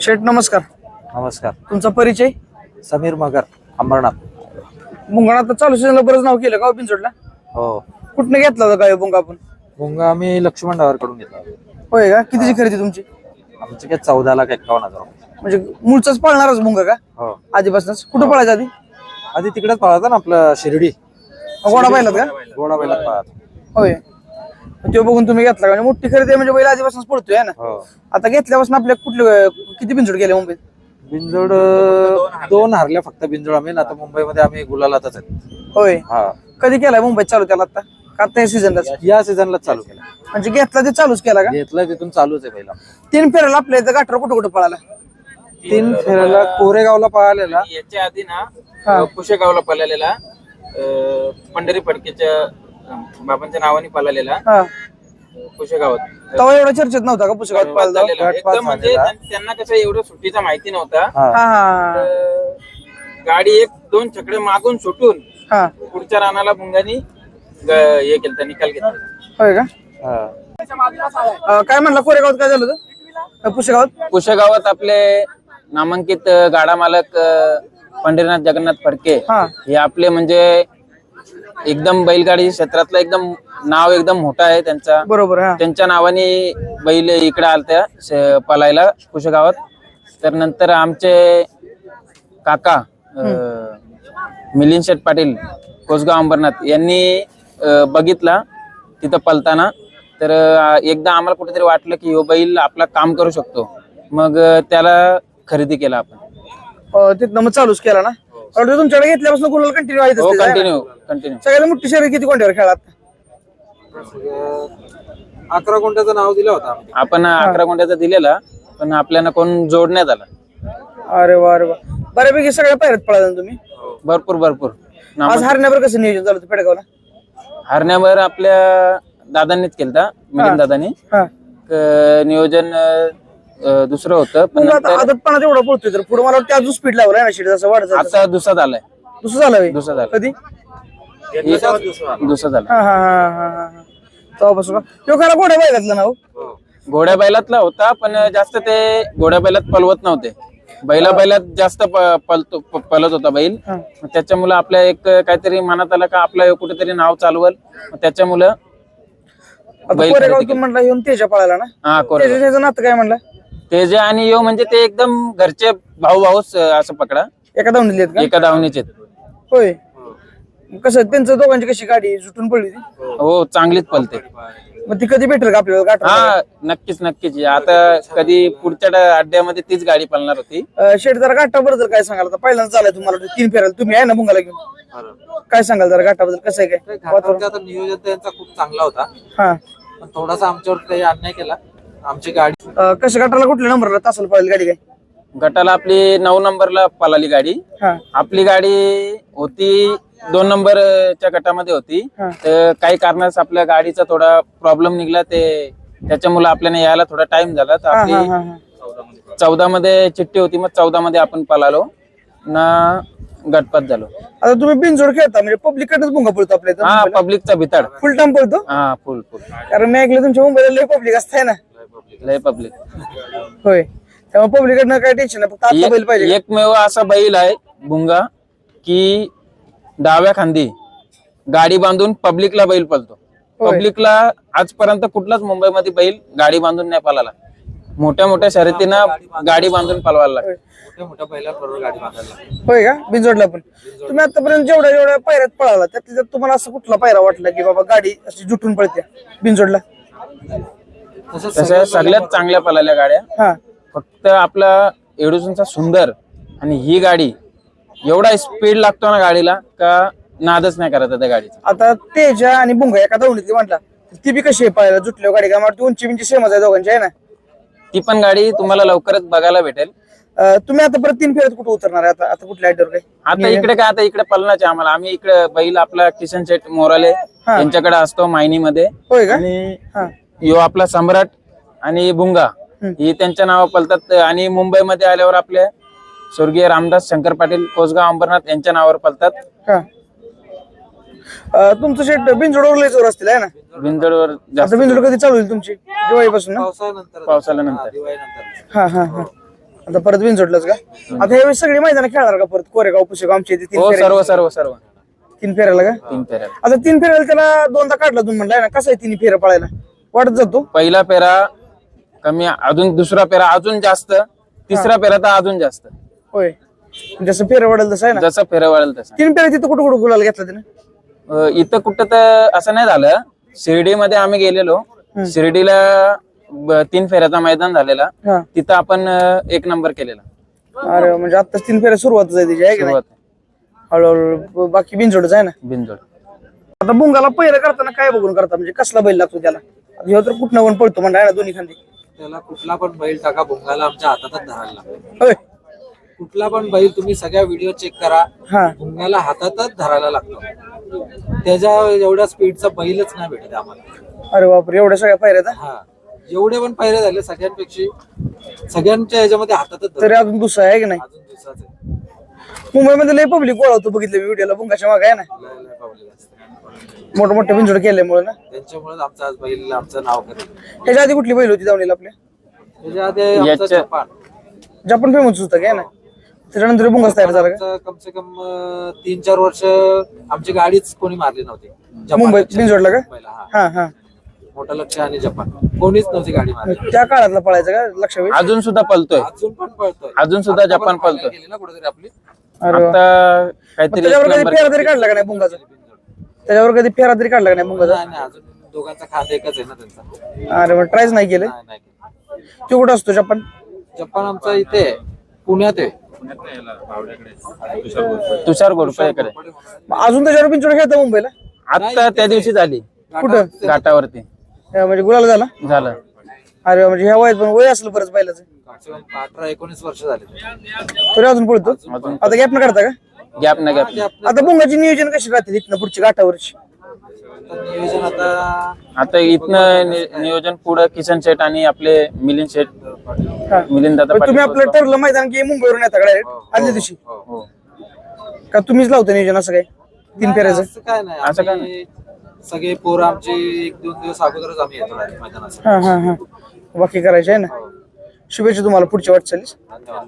शेठ नमस्कार. नमस्कार. तुमचा परिचय? समीर मगर अंबरनाथ. मुंगणात तर चालू सीझनला बरंच नाव केलं का हो बिनजोडला हो. कुठनं घेतला होता काय बुंगा आपण? मुंगा आम्ही लक्ष्मण डावर कडून घेतला होय का? कितीची खरेदी तुमची? आमचे काय चौदा लाख एक्कावन्न हजार रुपये. म्हणजे मूळचाच पाळणारच मुंगा का? हो. आधीपासूनच. कुठं पळायचं आधी? आधी तिकडेच पळायचा ना आपलं शिर्डी. गोडा पाहिलात का? गोडा बैलात पळायचा. होय. तो बघून तुम्ही घेतला का? म्हणजे मोठी खरेदी आहे म्हणजे बैल आधीपासूनच पडतोय है ना? हो. आता घेतल्यापासून आपल्या कुठले किती बिनजोड गेले मुंबईत? बिंजोड दोन हारल्या फक्त बिंजोड आम्ही. आता मुंबईमध्ये आम्ही गुलालातच आहेत. होय. हा. कधी केलाय मुंबईत चालू त्याला आता? का आता सीझनला या सीझनलाच चालू केला. म्हणजे घेतला ते चालूच केला का? घेतलं तिथून चालूच आहे पहिला. तीन फेरायला आपल्या इथं गाठर कुठं कुठं पळाला? तीन फेऱ्याला कोरेगावला पळालेला. याच्या आधी ना हा. अं, पुशेगावला पळालेला अं, पंढरी फडकेच्या बाबांच्या नावाने पळालेला. हा. अं, पुशेगावात तेव्हा एवढा चर्चेत नव्हता का पुस्तकात झालेला. पास एकदम म्हणजे त्यांना कसं एवढं सुट्टीचा माहिती नव्हता. हा. हा हा. गाडी एक दोन छकडे मागून सुटून हा. पुढच्या रानाला मुंगानी ग- हे केलं निकाल घेतला. होय का? हा. अं, काय म्हणला? कोरेगावात काय झालं होतं? पुस्तकात पुशेगावात आपले नामांकित अं, गाडा मालक अं, पंढरीनाथ जगन्नाथ फडके हा. हे आपले म्हणजे एकदम बैलगाडी क्षेत्रातलं एकदम नाव एकदम मोठं आहे त्यांचा. बरोबर हा. त्यांच्या नावाने बैल इकडे आलत्या श- पलायला कुशेगावात. तर नंतर आमचे काका अं, मिलिंद शेठ पाटील कोसगाव अंबरनाथ यांनी अं, बघितला तिथं पलताना. तर अं, एकदा आम्हाला कुठेतरी वाटलं की हो बैल आपला काम करू शकतो. मग अं, त्याला खरेदी केला आपण. अं, तिथनं मग चालूच केला ना? ऑर्डर तुमच्याकडे घेतल्यापासून गुलाल कंटिन्यू आहे हो कंटिन्यू कंटिन्यू सगळ्यात मोठी शर्यत किती कोणत्यावर खेळात? अकरा कोणत्याचं नाव दिलं होतं आम्ही आपण अकरा गुंठ्याचा दिलेला पण आपल्याला कोण जोडण्यात आला. अरे वा अरे वा. बऱ्यापैकी सगळ्या पायऱ्यात पळाला तुम्ही? भरपूर भरपूर. आज हरण्यावर कसं नियोजन झालं होतं पेडगावला? हरण्यावर आपल्या दादांनीच केलता मिलिंद दादांनी. हा. क- नियोजन अं, दुसरं होतं पण मग आता आदतपणा तेवढा पळतोय तर पुढे मला वाटतं अजून स्पीड लावलाय ना शेट जसं वाढत. आता दुसरा झालाय. दुसरं झालं होय? दुसरा झाला. कधी? दुसरा झाला. हा हा हा हा हा. हा तेव्हापासून का? तो खरा घोड्या बैलातला ना हो? घोड्या बैलातला होता पण जास्त ते घोड्या बैलात पलवत नव्हते. बैला बैलात जास्त प- पलतो प- पलत होता बैल. हा. त्याच्यामुळं आपल्या एक काहीतरी मनात आलं का आपलं कुठेतरी नाव चालवल. त्याच्यामुळं आता बैल कोरेगाव खरेदी तुम्ही म्हणला येऊन तेजा पळाला ना? हा कोरेगाव. नातं काय म्हणलं? ते जे आणि यो म्हणजे ते एकदम घरचे भाऊ भाऊच असं पकडा. एका का? एका धावणीचे होय. कसं त्यांचं दोघांची कशी गाडी सुटून पडली ती? हो चांगलीच पलते. मग ती कधी भेटेल का आपल्याला गाठ हा नक्कीच नक्कीच. आता कधी पुढच्या ड- अड्ड्यामध्ये तीच गाडी पळणार होती. शेट जरा घाटाबद्दल काय सांगाल आता. पहिल्यांदा झालाय तुम्हाला तीन फेरायला तुम्ही आहे ना मुंगाला घेऊन? काय सांगाल जरा घाटाबद्दल कसं आहे काय? नियोजन त्यांचा खूप चांगला होता. हा. पण थोडासा आमच्यावर काही अन्याय केला. आमची गाडी. अं, कसं घाटाला कुठल्या नंबरला तासाला पळेल गाडी काय? गटाला आपली नऊ नंबरला पळाली गाडी. हा. आपली गाडी होती दोन नंबरच्या गटामध्ये होती. हा. तर काही कारणास आपल्या गाडीचा थोडा प्रॉब्लेम निघला ते त्याच्यामुळे आपल्याला यायला थोडा टाइम झाला. तर हा हा आपली हा हा. चौदा मध्ये चिठ्ठी होती मग चौदा मध्ये आपण पळालो ना गटपात झालो. आता तुम्ही बिनजोड खेळता म्हणजे पब्लिक कडनच मुंगा पळतो आपल्या हा पब्लिकचा भिताड. फुल टाइम पळतो? हा फुल फुल कारण मी ऐकलं तुमच्या मुंबईला लय पब्लिक असताय ना. लय पब्लिक होय. त्यामुळे पब्लिक कडनं काय टेन्शन नाही फक्त आता बैल पाहिजे एकमेव असा बैल आहे भुंगा की डाव्या खांदी गाडी बांधून पब्लिकला बैल पळतो. होय. पब्लिकला आजपर्यंत कुठलाच मुंबईमध्ये बैल गाडी बांधून नाही पळाला. मोठ्या मोठ्या शर्यतीनं गाडी बांधून पळवायला लागते मोठ्या मोठ्या बैलांबरोबर गाडी बांधायला लागली. होय का? बिनजोडला पण. तुम्ही आतापर्यंत जेवढ्या जेवढ्या पायऱ्यात पळाला त्यातल्या त्यात तुम्हाला असं कुठला पायरा वाटला की बाबा गाडी अशी जुटून पळते बिनजोडला? तसं सगळ्यात चांगल्या पळाल्या गाड्या. हा. फक्त आपला एडुसनचा सुंदर आणि ही गाडी एवढा स्पीड लागतो ना गाडीला का नादच नाही करत त्या गाडीचा. आता तेजा आणि बुंगा एका धावणीतली म्हटला. ती बी कशी पाहायला? जुटल्या गाडी. काय मला उंची बिंची सेमच आहे दोघांची आहे ना? ती पण गाडी तुम्हाला लवकरच बघायला भेटेल. तुम्ही आता परत तीन फेऱ्यात कुठे उतरणार आहे आता? आता कुठल्या काय आता इकडे काय? आता इकडे पलनाचे आम्हाला. आम्ही इकडे बैल आपला किशन शेठ मोराले हा. यांच्याकडे असतो मायनीमध्ये. होय का? आणि हा. यो आपला सम्राट आणि बुंगा ही त्यांच्या नावा पलतात. आणि मुंबईमध्ये आल्यावर आपले स्वर्गीय रामदास शंकर पाटील कोसगाव अंबरनाथ यांच्या नावावर पलतात. हा. अं, तुमचं शेट बिनजोडवर लय जोर असतील आहे ना? बिंदडवर जास्त. आता बिनजोड कधी चालू होईल तुमची? दिवाळीपासून ना? पावसाळ्यानंतर पावसाळ्यानंतर दिवाळीनंतर. हा हा हा. आता परत बिनजोडलंच का? आता ह्यावेळेस सगळी मैदान खेळणार का परत? कोरेगाव पुसेगाव आमचे इथे तीन हो फेऱ्या. सर्व सर्व सर्व. तीन फेऱ्याला का? तीन फेऱ्या. आता तीन फेऱ्याला त्याला दोनदा काढला तुम्ही म्हणलाय ना? कसं आहे तिन्ही फेऱ्या पळायला? वाढत जातो. पहिला पेरा कमी अजून दुसरा पेरा अजून जास्त तिसरा पेरा तर अजून जास्त. होय. जसं फेऱ्या वाढेल तसं आहे ना? जसं फेरा वाढेल तसं. तीन फेऱ्या तिथं कुठं कुठं गुलाल घेतला त्याने? अं, इथं कुठं तर असं नाही झालं. शिर्डीमध्ये आम्ही गेलेलो. शिर्डीला ब- तीन फेऱ्याचा मैदान झालेला. हा. तिथं आपण अं, एक नंबर केलेला. अरे म्हणजे आताच तीन फेऱ्या सुरुवातच आहे त्याची आहे की नाही? सुरुवात. हळूहळू बाकी बिनजोडच आहे ना? बिनजोड. आता बुंगाला पहिलं करताना काय बघून करता? म्हणजे कसला बैल लागतो त्याला? आता ह्यो तर कुठनं पण पळतो म्हणजे आहे ना दोन्ही खांदी. त्याला कुठला पण बैल टाका भुंगाला आमच्या हातातच धरायला लागतो होय. कुठला पण बैल तुम्ही सगळ्या व्हिडिओ चेक करा हा. भुंगाला हातातच धरायला लागतो. त्याच्या एवढ्या स्पीडचा बैलच नाही भेटत आम्हाला. अरे बापरे एवढ्या सगळ्या पायऱ्या हा? जेवढे पण पायरे झाले सगळ्यांपेक्षा सगळ्यांच्या ह्याच्यामध्ये हातातच धरतो. तरी अजून दुसरा आहे की नाही? अजून. मुंबईमध्ये लय पब्लिक गोळा बघितलं व्हिडिओला बुंगाच्या मागे आहे ना? लय- लय public असतं. मोठे मोठे बिनजोड केल्यामुळे ना? त्यांच्यामुळेच आमचा आज बैल आमचं नाव करेल ह्याच्या आधी कुठली बैल होती दावणीला आपल्या त्याच्या आधी आमचा याच्या- जपान. जपान फेमस होतं काय ना? त्याच्यानंतर बुंगाच तयार झाला का? आमचं कम से कम अं, तीन चार वर्ष आमची गाडीच कोणी मारली नव्हती. जपान मुंबईत पेक्षा. बिनजोडला का? मुंबईला, हा. हा हा. मोठं लक्ष आणि जपान. कोणीच नव्हती गाडी मारली. त्या काळातला पळायचं का लक्ष अजून सुद्धा पलतोय अजून पण पळतोय. अजून सुद्धा आता जपान पळतोय. गेली ना कुठेतरी आपली? अरे वा. आता मग काहीतरी त्याच्यावर कधी तरी काढला का नाही बुंगाचा? त्याच्यावर कधी फेरा तरी काढला का नाही बुंगाचा नाही नाही अजून दोघांचा खात एकच आहे ना त्यांचा. अरे मग ट्रायच नाही केलं? नाही नाही तो कुठं असतो जपान? जपान आमचा इथे आहे. पुण्यात आहे. तुषार घोडपळेकडे मग अजून त्याच्यावर बिनजोड खेळता मुंबईला? आता त्या दिवशी झाली. कुठं? घाटावरती. अं, म्हणजे गुलाल झाला? झालं. अरे म्हणजे ह्या वयात पण वय असलं बरंच बैलाचं अठरा एकोणीस वर्ष झाले. तरी अजून पळतो. अजून आता गॅप न काढता का? गॅप ना गॅप आता बुंगाची नियोजन कशी राहते तिथनं पुढची घाटावरची? तर नियोजन आता आता इथनं नि- नियोजन पुढं किशन शेट आणि आपले मिलिंद शेट हा. मिलिंद दादा तुम्ही आपलं ठरलं मैदान की मुंबईवरून येता का डायरेक्ट आदल्या दिवशी. हो का तुम्हीच लावता नियोजन असं काय तीन फेऱ्याचं? असं काय नाही. असं काय आम्ही सगळे पोरं आमचे एक दोन दिवस अगोदरच आम्ही येतो direct मैदानात. हा हा हा. बाकी करायचे आहे ना? शुभेच्छा तुम्हाला पुढच्या वाटचालीस. धन्यवाद.